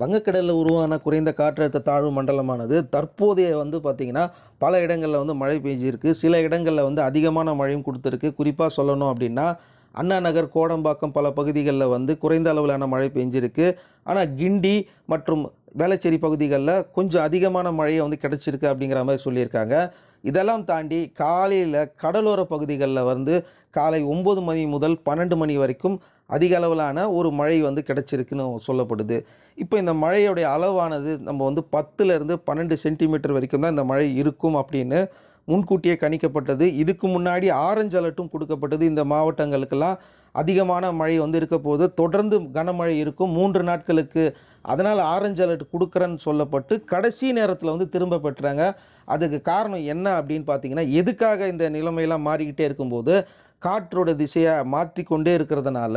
வங்கக்கடலில் உருவான குறைந்த காற்றழுத்த தாழ்வு மண்டலமானது தற்போதைய வந்து பார்த்திங்கன்னா பல இடங்களில் வந்து மழை பெய்ஞ்சிருக்கு. சில இடங்களில் வந்து அதிகமான மழையும் கொடுத்துருக்கு. குறிப்பாக சொல்லணும் அப்படின்னா அண்ணா நகர் கோடம்பாக்கம் பல பகுதிகளில் வந்து குறைந்த அளவிலான மழை பெஞ்சிருக்கு. ஆனால் கிண்டி மற்றும் வேளச்சேரி பகுதிகளில் கொஞ்சம் அதிகமான மழையை வந்து கிடச்சிருக்கு அப்படிங்கிற மாதிரி சொல்லியிருக்காங்க. இதெல்லாம் தாண்டி காலையில் கடலோர பகுதிகளில் வந்து காலை ஒம்பது மணி முதல் பன்னெண்டு மணி வரைக்கும் அதிக அளவிலான ஒரு மழை வந்து கிடச்சிருக்குன்னு சொல்லப்படுது. இப்போ இந்த மழையுடைய அளவானது நம்ம வந்து பத்துலேருந்து பன்னெண்டு சென்டிமீட்டர் வரைக்கும் தான் இந்த மழை இருக்கும் அப்படின்னு முன்கூட்டியே கணிக்கப்பட்டது. இதுக்கு முன்னாடி ஆரஞ்சு அலர்ட்டும் கொடுக்கப்பட்டது. இந்த மாவட்டங்களுக்கெல்லாம் அதிகமான மழை வந்து இருக்க போது தொடர்ந்து கனமழை இருக்கும். மூன்று நாட்களுக்கு அதனால் ஆரஞ்சு அலர்ட் கொடுக்குறேன்னு சொல்லப்பட்டு கடைசி நேரத்தில் வந்து திரும்ப பெற்றாங்க. அதுக்கு காரணம் என்ன அப்படின்னு பார்த்தீங்கன்னா எதுக்காக இந்த நிலைமையெல்லாம் மாறிக்கிட்டே இருக்கும்போது காற்றோட திசையை மாற்றிக்கொண்டே இருக்கிறதுனால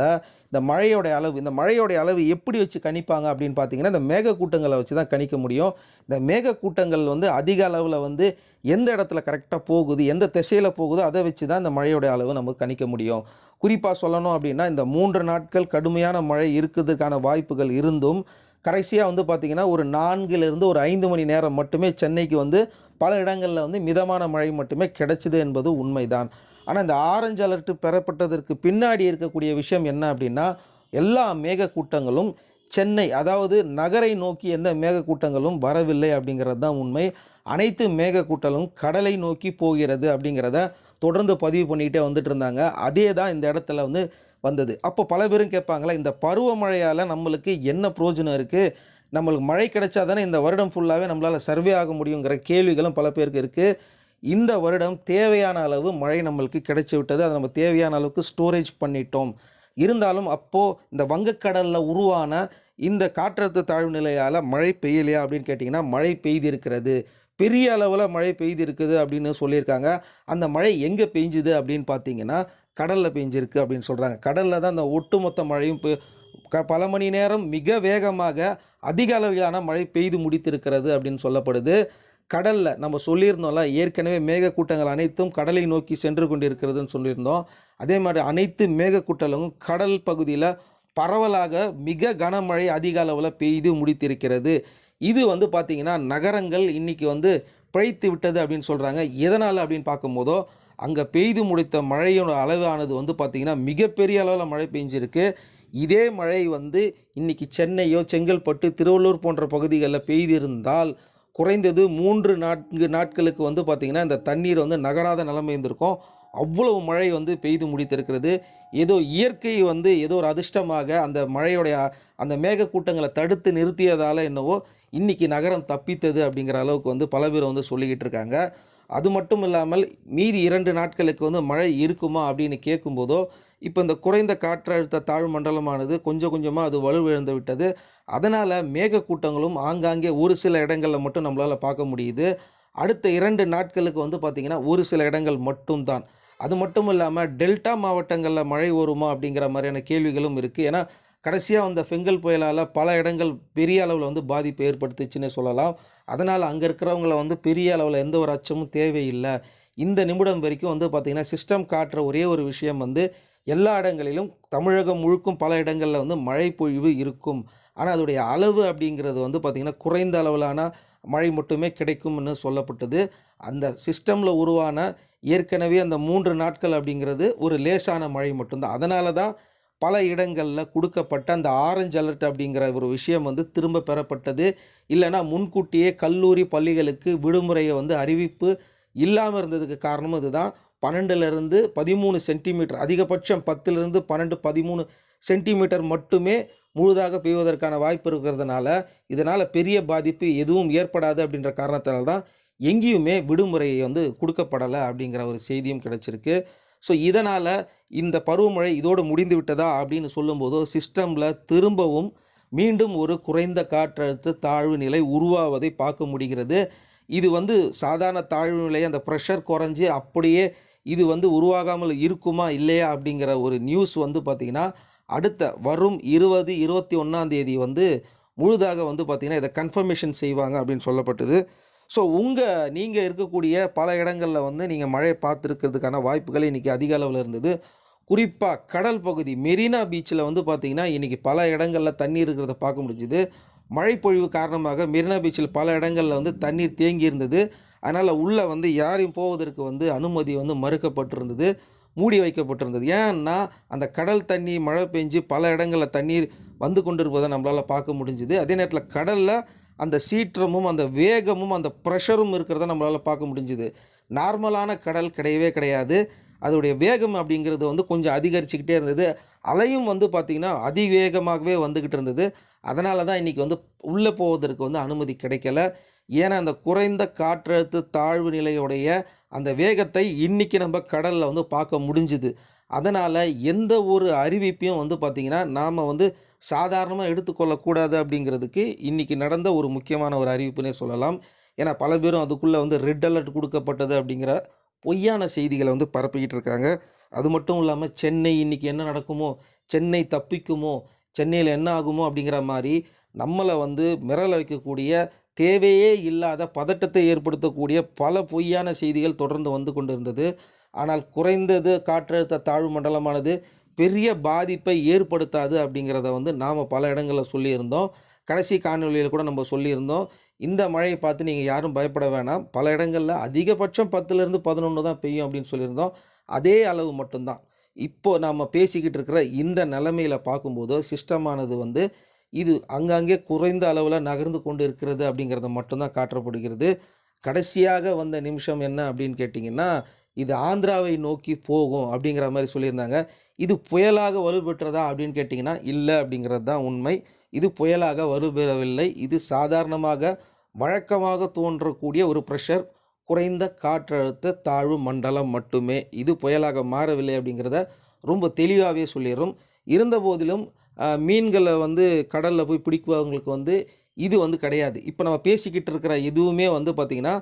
இந்த மழையோடைய அளவு இந்த மழையோடைய அளவு எப்படி வச்சு கணிப்பாங்க அப்படின்னு பார்த்தீங்கன்னா இந்த மேகக்கூட்டங்களை வச்சு தான் கணிக்க முடியும். இந்த மேகக்கூட்டங்கள் வந்து அதிக அளவில் வந்து எந்த இடத்துல கரெக்டாக போகுது எந்த திசையில் போகுதோ அதை வச்சு தான் இந்த மழையோடைய அளவு நம்ம கணிக்க முடியும். குறிப்பாக சொல்லணும் அப்படின்னா இந்த மூன்று நாட்கள் கடுமையான மழை இருக்கிறதுக்கான வாய்ப்புகள் இருந்தும் கடைசியாக வந்து பார்த்திங்கன்னா ஒரு நான்கிலிருந்து ஒரு ஐந்து மணி நேரம் மட்டுமே சென்னைக்கு வந்து பல இடங்களில் வந்து மிதமான மழை மட்டுமே கிடைச்சிது என்பது உண்மைதான். ஆனால் இந்த ஆரஞ்சு அலர்ட் பெறப்பட்டதற்கு பின்னாடி இருக்கக்கூடிய விஷயம் என்ன அப்படின்னா எல்லா மேகக்கூட்டங்களும் சென்னை அதாவது நகரை நோக்கி எந்த மேகக்கூட்டங்களும் வரவில்லை அப்படிங்கிறது தான் உண்மை. அனைத்து மேகக்கூட்டங்களும் கடலை நோக்கி போகிறது அப்படிங்கிறத தொடர்ந்து பதிவு பண்ணிக்கிட்டே வந்துட்டு இருந்தாங்க. அதே தான் இந்த இடத்துல வந்து வந்தது. அப்போ பல பேரும் கேட்பாங்களா இந்த பருவமழையால் நம்மளுக்கு என்ன பிரயோஜனம் இருக்குது நம்மளுக்கு மழை கிடைச்சா தானே இந்த வருடம் ஃபுல்லாகவே நம்மளால் சர்வே ஆக முடியுங்கிற கேள்விகளும் பல பேருக்கு இருக்குது இந்த வருடம் தேவையான அளவு மழை நம்மளுக்கு கிடைச்சி விட்டது. அதை நம்ம தேவையான அளவுக்கு ஸ்டோரேஜ் பண்ணிட்டோம். இருந்தாலும் அப்போது இந்த வங்கக்கடலில் உருவான இந்த காற்றழுத்த தாழ்வு நிலையால் மழை பெய்யலையா அப்படின்னு கேட்டிங்கன்னா மழை பெய்திருக்கிறது. பெரிய அளவில் மழை பெய்திருக்குது அப்படின்னு சொல்லியிருக்காங்க. அந்த மழை எங்கே பெஞ்சுது அப்படின்னு பார்த்தீங்கன்னா கடலில் பெஞ்சிருக்கு அப்படின்னு சொல்கிறாங்க கடலில் தான் அந்த ஒட்டுமொத்த மழையும் பெ- க பல மணி நேரம் மிக வேகமாக அதிக அளவிலான மழை பெய்து முடித்திருக்கிறது அப்படின்னு சொல்லப்படுது. கடலில் நம்ம சொல்லியிருந்தோம்ல ஏற்கனவே மேகக்கூட்டங்கள் அனைத்தும் கடலை நோக்கி சென்று கொண்டிருக்கிறதுன்னு சொல்லியிருந்தோம். அதே மாதிரி அனைத்து மேகக்கூட்டங்களும் கடல் பகுதியில் பரவலாக மிக கனமழை அதிக அளவில் பெய்து முடித்திருக்கிறது. இது வந்து பார்த்திங்கன்னா நகரங்கள் இன்றைக்கி வந்து பிழைத்து விட்டது அப்படின்னு சொல்கிறாங்க எதனால் அப்படின்னு பார்க்கும்போதோ அங்கே பெய்து முடித்த மழையோட அளவானது வந்து பார்த்திங்கன்னா மிகப்பெரிய அளவில் மழை பெஞ்சிருக்கு. இதே மழை வந்து இன்றைக்கி சென்னையோ செங்கல்பட்டு திருவள்ளூர் போன்ற பகுதிகளில் பெய்திருந்தால் குறைந்தது மூன்று நான்கு நாட்களுக்கு வந்து பார்த்திங்கன்னா இந்த தண்ணீர் வந்து நகராத நிலைமை இருந்திருக்கும். அவ்வளவு மழை வந்து பெய்து முடித்திருக்கிறது. ஏதோ இயற்கை வந்து ஏதோ ஒரு அதிர்ஷ்டமாக அந்த மழையோடைய அந்த மேகக்கூட்டங்களை தடுத்து நிறுத்தியதால் என்னவோ இன்னைக்கு நகரம் தப்பித்தது அப்படிங்கிற அளவுக்கு வந்து பல பேர் வந்து சொல்லிக்கிட்டு இருக்காங்க. அது மட்டும் இல்லாமல் மீதி இரண்டு நாட்களுக்கு வந்து மழை இருக்குமா அப்படின்னு கேட்கும்போதோ இப்போ இந்த குறைந்த காற்றழுத்த தாழ்வு மண்டலமானது கொஞ்சம் கொஞ்சமாக அது வலுவிழந்து விட்டது. அதனால் மேகக்கூட்டங்களும் ஆங்காங்கே ஒரு சில இடங்களில் மட்டும் நம்மளால் பார்க்க முடியுது. அடுத்த இரண்டு நாட்களுக்கு வந்து பார்த்திங்கன்னா ஒரு சில இடங்கள் மட்டும்தான். அது மட்டும் இல்லாமல் டெல்டா மாவட்டங்களில் மழை வருமா அப்படிங்கிற மாதிரியான கேள்விகளும் இருக்குது ஏன்னா கடைசியாக வந்த ஃபெங்கல் புயலால் பல இடங்கள் பெரிய அளவில் வந்து பாதிப்பு ஏற்படுத்துச்சுன்னே சொல்லலாம். அதனால் அங்கே இருக்கிறவங்கள வந்து பெரிய அளவில் எந்த ஒரு அச்சமும் தேவையில்லை. இந்த நிமிடம் வரைக்கும் வந்து பார்த்திங்கன்னா சிஸ்டம் காட்டுற ஒரே ஒரு விஷயம் வந்து எல்லா இடங்களிலும் தமிழகம் முழுக்கும் பல இடங்களில் வந்து மழை பொழிவு இருக்கும். ஆனால் அதோடைய அளவு அப்படிங்கிறது வந்து பார்த்திங்கன்னா குறைந்த அளவிலான மழை மட்டுமே கிடைக்கும்னு சொல்லப்பட்டது. அந்த சிஸ்டமில் உருவான ஏற்கனவே அந்த மூன்று நாட்கள் அப்படிங்கிறது ஒரு லேசான மழை மட்டும்தான். அதனால தான் பல இடங்களில் கொடுக்கப்பட்ட அந்த ஆரஞ்சு அலர்ட் அப்படிங்கிற ஒரு விஷயம் வந்து திரும்ப பெறப்பட்டது. இல்லைன்னா முன்கூட்டியே கல்லூரி பள்ளிகளுக்கு விடுமுறையை வந்து அறிவிப்பு இல்லாமல் இருந்ததுக்கு காரணமும் இதுதான். பன்னெண்டுலேருந்து பதிமூணு சென்டிமீட்டர் அதிகபட்சம் பத்துலேருந்து பன்னெண்டு பதிமூணு சென்டிமீட்டர் மட்டுமே முழுதாக பெய்வதற்கான வாய்ப்பு இருக்கிறதுனால இதனால் பெரிய பாதிப்பு எதுவும் ஏற்படாது அப்படின்ற காரணத்தினால தான் எங்கேயுமே விடுமுறையை வந்து கொடுக்கப்படலை அப்படிங்கிற ஒரு செய்தியும் கிடச்சிருக்கு. ஸோ இதனால் இந்த பருவமழை இதோடு முடிந்து விட்டதா அப்படின்னு சொல்லும்போதோ சிஸ்டமில் திரும்பவும் மீண்டும் ஒரு குறைந்த காற்றழுத்த தாழ்வு நிலை உருவாவதை பார்க்க முடிகிறது. இது வந்து சாதாரண தாழ்வு நிலை அந்த ப்ரெஷர் குறைஞ்சி அப்படியே இது வந்து உருவாகாமல் இருக்குமா இல்லையா அப்படிங்கிற ஒரு நியூஸ் வந்து பார்த்திங்கன்னா அடுத்த வரும் இருபது இருபத்தி ஒன்றாந்தேதி வந்து முழுதாக வந்து பார்த்திங்கன்னா இதை கன்ஃபர்மேஷன் செய்வாங்க அப்படின்னு சொல்லப்பட்டது. ஸோ உங்கள் நீங்கள் இருக்கக்கூடிய பல இடங்களில் வந்து நீங்கள் மழையை பார்த்துருக்கிறதுக்கான வாய்ப்புகள் இன்றைக்கி அதிக அளவில் இருந்தது. குறிப்பாக கடல் பகுதி மெரினா பீச்சில் வந்து பார்த்திங்கன்னா இன்றைக்கி பல இடங்களில் தண்ணி இருக்கிறத பார்க்க முடிஞ்சுது. மழைப்பொழிவு காரணமாக மெரினா பீச்சில் பல இடங்களில் வந்து தண்ணீர் தேங்கி இருந்தது அதனால் உள்ளே வந்து யாரையும் போவதற்கு வந்து அனுமதி வந்து மறுக்கப்பட்டிருந்தது. மூடி வைக்கப்பட்டிருந்தது. ஏன்னா அந்த கடல் தண்ணி மழை பெஞ்சு பல இடங்களில் தண்ணீர் வந்து கொண்டிருப்பதை நம்மளால் பார்க்க முடிஞ்சுது. அதே நேரத்தில் கடலில் அந்த சீற்றமும் அந்த வேகமும் அந்த ப்ரெஷரும் இருக்கிறத நம்மளால் பார்க்க முடிஞ்சுது. நார்மலான கடல் கிடையவே கிடையாது. அதோடைய வேகம் அப்படிங்கிறது வந்து கொஞ்சம் அதிகரிச்சுக்கிட்டே இருந்தது. அலையும் வந்து பார்த்திங்கன்னா அதிவேகமாகவே வந்துக்கிட்டு இருந்தது. அதனால தான் இன்றைக்கி வந்து உள்ளே போவதற்கு வந்து அனுமதி கிடைக்கல. ஏன்னா அந்த குறைந்த காற்றழுத்த தாழ்வு நிலையுடைய அந்த வேகத்தை இன்றைக்கி நம்ம கடலில் வந்து பார்க்க முடிஞ்சுது. அதனால் எந்த ஒரு அறிவிப்பையும் வந்து பார்த்திங்கன்னா நாம் வந்து சாதாரணமாக எடுத்துக்கொள்ளக்கூடாது அப்படிங்கிறதுக்கு இன்றைக்கி நடந்த ஒரு முக்கியமான ஒரு அறிவிப்புனே சொல்லலாம். ஏன்னா பல பேரும் அதுக்குள்ளே வந்து ரெட் அலர்ட் கொடுக்கப்பட்டது அப்படிங்கிற பொய்யான செய்திகளை வந்து பரப்பிக்கிட்டு இருக்காங்க. அது மட்டும் இல்லாமல் சென்னை இன்றைக்கி என்ன நடக்குமோ சென்னை தப்பிக்குமோ சென்னையில் என்ன ஆகுமோ அப்படிங்கிற மாதிரி நம்மளை வந்து மிரள வைக்கக்கூடிய தேவையே இல்லாத பதட்டத்தை ஏற்படுத்தக்கூடிய பல பொய்யான செய்திகள் தொடர்ந்து வந்து கொண்டிருந்தது. ஆனால் குறைந்தது காற்றழுத்த தாழ்வு மண்டலமானது பெரிய பாதிப்பை ஏற்படுத்தாது அப்படிங்கிறத வந்து நாம் பல இடங்களில் சொல்லியிருந்தோம். கடைசி காணொலியில் கூட நம்ம சொல்லியிருந்தோம். இந்த மழையை பார்த்து நீங்கள் யாரும் பயப்பட வேணாம். பல இடங்களில் அதிகபட்சம் பத்துலேருந்து பதினொன்று தான் பெய்யும் அப்படின்னு சொல்லியிருந்தோம். அதே அளவு மட்டும்தான். இப்போது நாம் பேசிக்கிட்டு இருக்கிற இந்த நிலமையில் பார்க்கும்போது சிஸ்டமானது வந்து இது அங்கங்கே குறைந்த அளவில் நகர்ந்து கொண்டு இருக்கிறது அப்படிங்கிறத மட்டும்தான் காட்டப்படுகிறது. கடைசியாக வந்த நிமிஷம் என்ன அப்படின்னு கேட்டிங்கன்னா இது ஆந்திராவை நோக்கி போகும் அப்படிங்கிற மாதிரி சொல்லியிருந்தாங்க. இது புயலாக வலுப்பெற்றதா அப்படின்னு கேட்டிங்கன்னா இல்லை அப்படிங்கிறது தான் உண்மை. இது புயலாக வலுப்பெறவில்லை இது சாதாரணமாக வழக்கமாக தோன்றக்கூடிய ஒரு ப்ரெஷர் குறைந்த காற்றழுத்த தாழ்வு மண்டலம் மட்டுமே. இது புயலாக மாறவில்லை அப்படிங்கிறத ரொம்ப தெளிவாகவே சொல்லிடுறோம். இருந்த போதிலும் மீன்களை வந்து கடலில் போய் பிடிக்குவவங்களுக்கு வந்து இது வந்து கிடையாது. இப்போ நம்ம பேசிக்கிட்டு இருக்கிற எதுவுமே வந்து பார்த்திங்கன்னா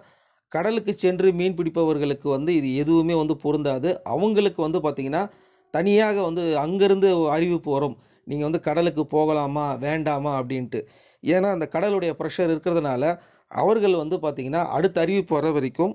கடலுக்கு சென்று மீன் பிடிப்பவர்களுக்கு வந்து இது எதுவுமே வந்து பொருந்தாது. அவங்களுக்கு வந்து பார்த்திங்கன்னா தனியாக வந்து அங்கேருந்து அறிவிப்பு வரும். நீங்கள் வந்து கடலுக்கு போகலாமா வேண்டாமா அப்படின்ட்டு. ஏன்னா அந்த கடலுடைய ப்ரெஷர் இருக்கிறதுனால அவர்கள் வந்து பார்த்திங்கன்னா அடுத்த அறிவிப்பு வர வரைக்கும்